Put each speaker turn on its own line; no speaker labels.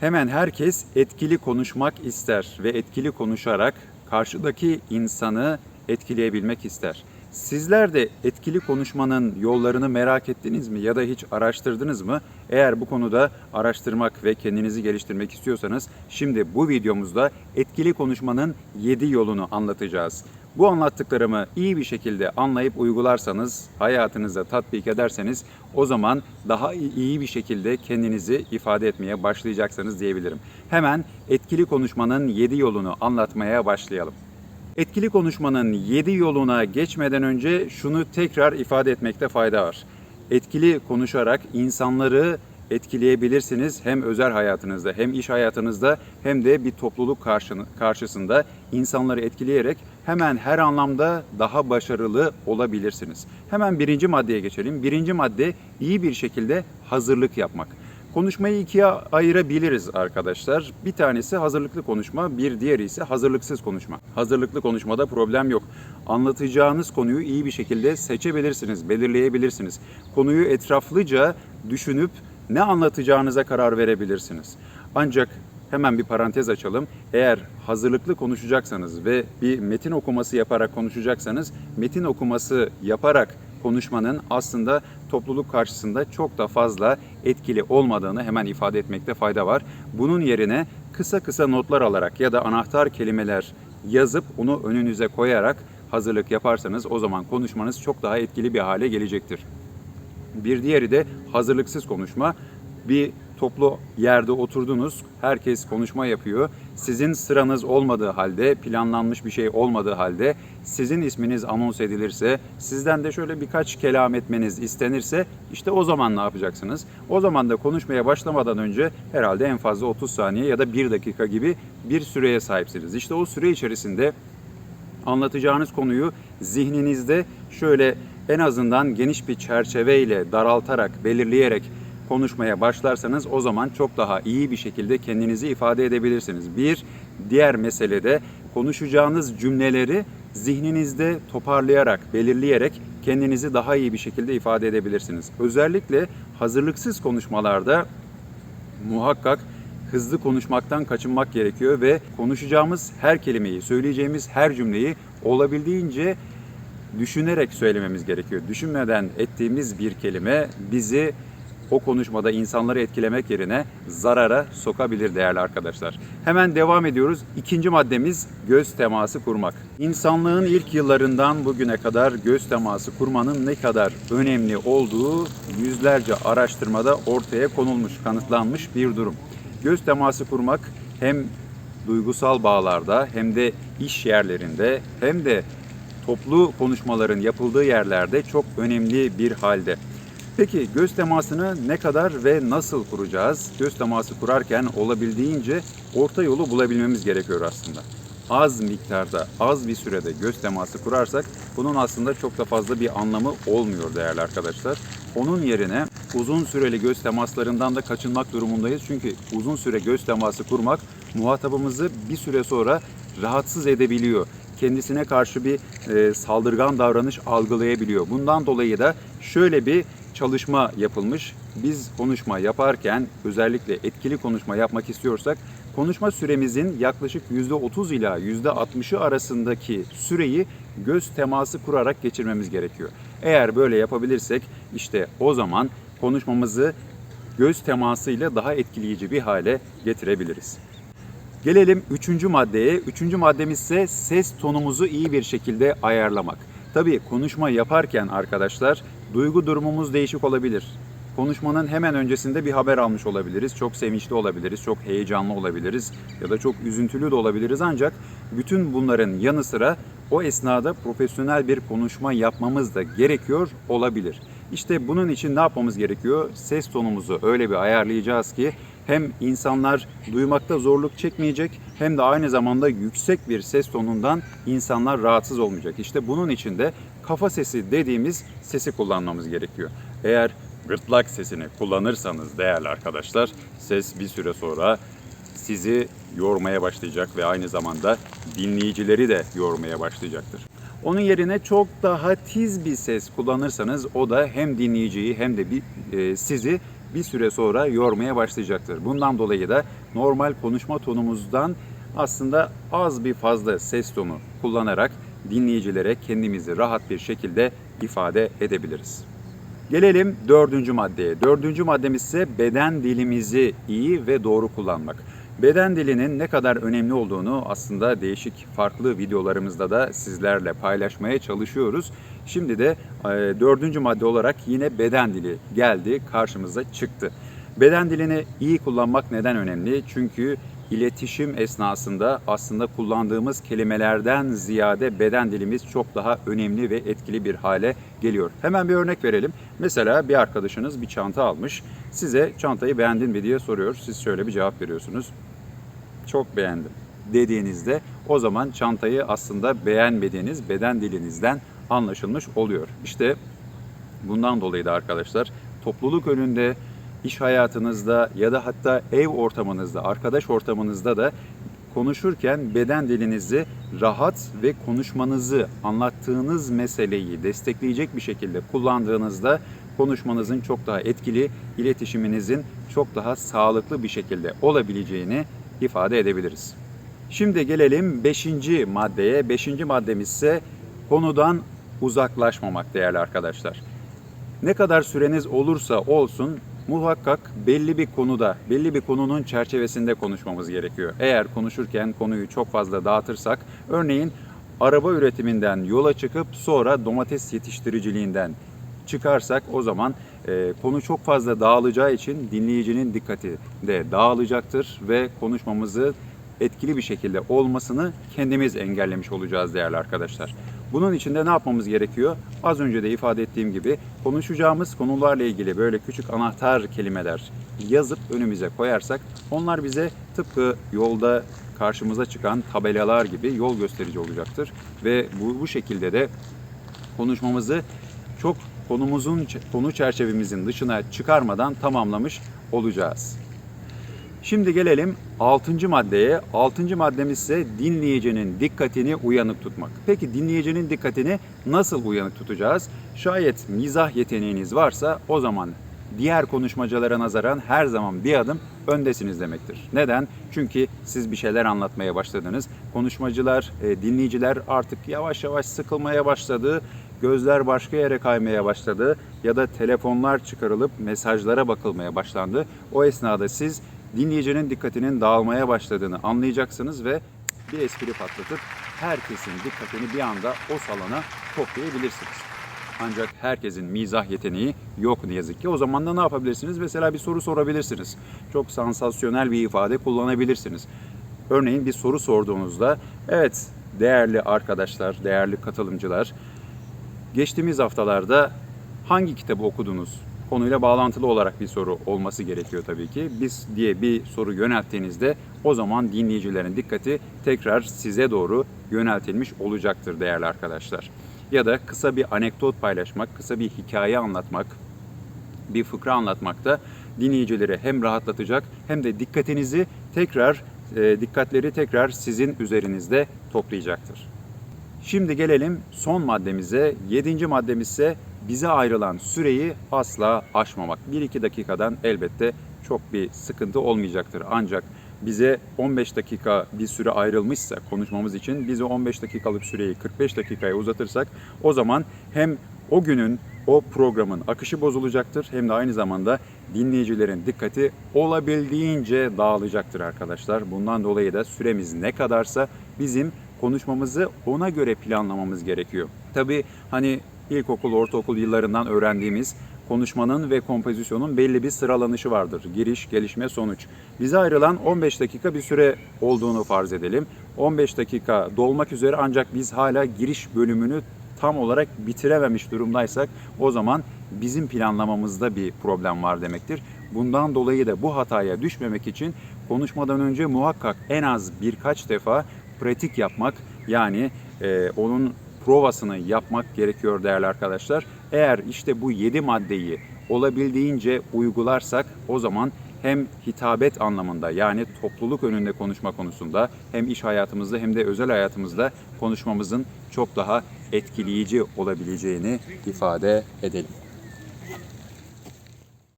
Hemen herkes etkili konuşmak ister ve etkili konuşarak karşıdaki insanı etkileyebilmek ister. Sizler de etkili konuşmanın yollarını merak ettiniz mi ya da hiç araştırdınız mı? Eğer bu konuda araştırmak ve kendinizi geliştirmek istiyorsanız şimdi bu videomuzda etkili konuşmanın 7 yolunu anlatacağız. Bu anlattıklarımı iyi bir şekilde anlayıp uygularsanız, hayatınıza tatbik ederseniz o zaman daha iyi bir şekilde kendinizi ifade etmeye başlayacaksınız diyebilirim. Hemen etkili konuşmanın 7 yolunu anlatmaya başlayalım. Etkili konuşmanın 7 yoluna geçmeden önce şunu tekrar ifade etmekte fayda var. Etkili konuşarak insanları etkileyebilirsiniz hem özel hayatınızda hem iş hayatınızda hem de bir topluluk karşısında insanları etkileyerek hemen her anlamda daha başarılı olabilirsiniz. Hemen birinci maddeye geçelim. Birinci madde iyi bir şekilde hazırlık yapmak. Konuşmayı ikiye ayırabiliriz arkadaşlar. Bir tanesi hazırlıklı konuşma, bir diğeri ise hazırlıksız konuşma. Hazırlıklı konuşmada problem yok. Anlatacağınız konuyu iyi bir şekilde seçebilirsiniz, belirleyebilirsiniz. Konuyu etraflıca düşünüp ne anlatacağınıza karar verebilirsiniz. Ancak hemen bir parantez açalım. Eğer hazırlıklı konuşacaksanız ve bir metin okuması yaparak konuşacaksanız, metin okuması yaparak konuşmanın aslında topluluk karşısında çok da fazla etkili olmadığını hemen ifade etmekte fayda var. Bunun yerine kısa kısa notlar alarak ya da anahtar kelimeler yazıp onu önünüze koyarak hazırlık yaparsanız o zaman konuşmanız çok daha etkili bir hale gelecektir. Bir diğeri de hazırlıksız konuşma. Bir toplu yerde oturdunuz, herkes konuşma yapıyor. Sizin sıranız olmadığı halde, planlanmış bir şey olmadığı halde sizin isminiz anons edilirse, sizden de şöyle birkaç kelam etmeniz istenirse işte o zaman ne yapacaksınız? O zaman da konuşmaya başlamadan önce herhalde en fazla 30 saniye ya da 1 dakika gibi bir süreye sahipsiniz. İşte o süre içerisinde anlatacağınız konuyu zihninizde şöyle en azından geniş bir çerçeveyle daraltarak, belirleyerek konuşmaya başlarsanız o zaman çok daha iyi bir şekilde kendinizi ifade edebilirsiniz. Bir diğer mesele de konuşacağınız cümleleri zihninizde toparlayarak, belirleyerek kendinizi daha iyi bir şekilde ifade edebilirsiniz. Özellikle hazırlıksız konuşmalarda muhakkak hızlı konuşmaktan kaçınmak gerekiyor ve konuşacağımız her kelimeyi, söyleyeceğimiz her cümleyi olabildiğince düşünerek söylememiz gerekiyor. Düşünmeden ettiğimiz bir kelime bizi o konuşmada insanları etkilemek yerine zarara sokabilir değerli arkadaşlar. Hemen devam ediyoruz. İkinci maddemiz göz teması kurmak. İnsanlığın ilk yıllarından bugüne kadar göz teması kurmanın ne kadar önemli olduğu yüzlerce araştırmada ortaya konulmuş, kanıtlanmış bir durum. Göz teması kurmak hem duygusal bağlarda hem de iş yerlerinde hem de toplu konuşmaların yapıldığı yerlerde çok önemli bir halde. Peki göz temasını ne kadar ve nasıl kuracağız? Göz teması kurarken olabildiğince orta yolu bulabilmemiz gerekiyor aslında. Az miktarda, az bir sürede göz teması kurarsak bunun aslında çok da fazla bir anlamı olmuyor değerli arkadaşlar. Onun yerine uzun süreli göz temaslarından da kaçınmak durumundayız. Çünkü uzun süre göz teması kurmak muhatabımızı bir süre sonra rahatsız edebiliyor kendisine karşı bir e, saldırgan davranış algılayabiliyor. Bundan dolayı da şöyle bir çalışma yapılmış. Biz konuşma yaparken özellikle etkili konuşma yapmak istiyorsak konuşma süremizin yaklaşık %30 ila %60'ı arasındaki süreyi göz teması kurarak geçirmemiz gerekiyor. Eğer böyle yapabilirsek işte o zaman konuşmamızı göz temasıyla daha etkileyici bir hale getirebiliriz. Gelelim üçüncü maddeye. Üçüncü maddemiz ise ses tonumuzu iyi bir şekilde ayarlamak. Tabii konuşma yaparken arkadaşlar duygu durumumuz değişik olabilir. Konuşmanın hemen öncesinde bir haber almış olabiliriz. Çok sevinçli olabiliriz, çok heyecanlı olabiliriz ya da çok üzüntülü de olabiliriz. Ancak bütün bunların yanı sıra o esnada profesyonel bir konuşma yapmamız da gerekiyor olabilir. İşte bunun için ne yapmamız gerekiyor? Ses tonumuzu öyle bir ayarlayacağız ki hem insanlar duymakta zorluk çekmeyecek hem de aynı zamanda yüksek bir ses tonundan insanlar rahatsız olmayacak. İşte bunun için de kafa sesi dediğimiz sesi kullanmamız gerekiyor. Eğer gırtlak sesini kullanırsanız değerli arkadaşlar ses bir süre sonra sizi yormaya başlayacak ve aynı zamanda dinleyicileri de yormaya başlayacaktır. Onun yerine çok daha tiz bir ses kullanırsanız o da hem dinleyiciyi hem de bir, e, sizi bir süre sonra yormaya başlayacaktır. Bundan dolayı da normal konuşma tonumuzdan aslında az bir fazla ses tonu kullanarak dinleyicilere kendimizi rahat bir şekilde ifade edebiliriz. Gelelim dördüncü maddeye. Dördüncü maddemiz ise beden dilimizi iyi ve doğru kullanmak. Beden dilinin ne kadar önemli olduğunu aslında değişik farklı videolarımızda da sizlerle paylaşmaya çalışıyoruz. Şimdi de e, dördüncü madde olarak yine beden dili geldi, karşımıza çıktı. Beden dilini iyi kullanmak neden önemli? Çünkü iletişim esnasında aslında kullandığımız kelimelerden ziyade beden dilimiz çok daha önemli ve etkili bir hale geliyor. Hemen bir örnek verelim. Mesela bir arkadaşınız bir çanta almış. Size çantayı beğendin mi diye soruyor. Siz şöyle bir cevap veriyorsunuz. Çok beğendim dediğinizde o zaman çantayı aslında beğenmediğiniz beden dilinizden anlaşılmış oluyor. İşte bundan dolayı da arkadaşlar topluluk önünde, iş hayatınızda ya da hatta ev ortamınızda, arkadaş ortamınızda da konuşurken beden dilinizi rahat ve konuşmanızı, anlattığınız meseleyi destekleyecek bir şekilde kullandığınızda konuşmanızın çok daha etkili, iletişiminizin çok daha sağlıklı bir şekilde olabileceğini ifade edebiliriz. Şimdi gelelim 5. maddeye. 5. maddemiz ise konudan uzaklaşmamak değerli arkadaşlar. Ne kadar süreniz olursa olsun muhakkak belli bir konuda, belli bir konunun çerçevesinde konuşmamız gerekiyor. Eğer konuşurken konuyu çok fazla dağıtırsak, örneğin araba üretiminden yola çıkıp sonra domates yetiştiriciliğinden çıkarsak o zaman e, konu çok fazla dağılacağı için dinleyicinin dikkati de dağılacaktır ve konuşmamızı etkili bir şekilde olmasını kendimiz engellemiş olacağız değerli arkadaşlar. Bunun için de ne yapmamız gerekiyor? Az önce de ifade ettiğim gibi konuşacağımız konularla ilgili böyle küçük anahtar kelimeler yazıp önümüze koyarsak onlar bize tıpkı yolda karşımıza çıkan tabelalar gibi yol gösterici olacaktır. Ve bu, bu şekilde de konuşmamızı çok konumuzun konu çerçevemizin dışına çıkarmadan tamamlamış olacağız. Şimdi gelelim 6. maddeye. 6. maddemiz ise dinleyicinin dikkatini uyanık tutmak. Peki dinleyicinin dikkatini nasıl uyanık tutacağız? Şayet mizah yeteneğiniz varsa o zaman diğer konuşmacılara nazaran her zaman bir adım öndesiniz demektir. Neden? Çünkü siz bir şeyler anlatmaya başladınız. Konuşmacılar, e, dinleyiciler artık yavaş yavaş sıkılmaya başladı. Gözler başka yere kaymaya başladı ya da telefonlar çıkarılıp mesajlara bakılmaya başlandı. O esnada siz dinleyicinin dikkatinin dağılmaya başladığını anlayacaksınız ve bir espri patlatıp herkesin dikkatini bir anda o salona toplayabilirsiniz. Ancak herkesin mizah yeteneği yok ne yazık ki. O zaman da ne yapabilirsiniz? Mesela bir soru sorabilirsiniz. Çok sansasyonel bir ifade kullanabilirsiniz. Örneğin bir soru sorduğunuzda, evet değerli arkadaşlar, değerli katılımcılar, geçtiğimiz haftalarda hangi kitabı okudunuz? Konuyla bağlantılı olarak bir soru olması gerekiyor tabii ki. Biz diye bir soru yönelttiğinizde o zaman dinleyicilerin dikkati tekrar size doğru yöneltilmiş olacaktır değerli arkadaşlar. Ya da kısa bir anekdot paylaşmak, kısa bir hikaye anlatmak, bir fıkra anlatmak da dinleyicileri hem rahatlatacak hem de dikkatinizi tekrar e, dikkatleri tekrar sizin üzerinizde toplayacaktır. Şimdi gelelim son maddemize. Yedinci maddemiz ise bize ayrılan süreyi asla aşmamak. 1-2 dakikadan elbette çok bir sıkıntı olmayacaktır. Ancak bize 15 dakika bir süre ayrılmışsa konuşmamız için bize 15 dakikalık süreyi 45 dakikaya uzatırsak o zaman hem o günün o programın akışı bozulacaktır hem de aynı zamanda dinleyicilerin dikkati olabildiğince dağılacaktır arkadaşlar. Bundan dolayı da süremiz ne kadarsa bizim konuşmamızı ona göre planlamamız gerekiyor. Tabii hani ilkokul, ortaokul yıllarından öğrendiğimiz konuşmanın ve kompozisyonun belli bir sıralanışı vardır. Giriş, gelişme, sonuç. Bize ayrılan 15 dakika bir süre olduğunu farz edelim. 15 dakika dolmak üzere ancak biz hala giriş bölümünü tam olarak bitirememiş durumdaysak o zaman bizim planlamamızda bir problem var demektir. Bundan dolayı da bu hataya düşmemek için konuşmadan önce muhakkak en az birkaç defa pratik yapmak yani e, onun provasını yapmak gerekiyor değerli arkadaşlar. Eğer işte bu 7 maddeyi olabildiğince uygularsak o zaman hem hitabet anlamında yani topluluk önünde konuşma konusunda hem iş hayatımızda hem de özel hayatımızda konuşmamızın çok daha etkileyici olabileceğini ifade edelim.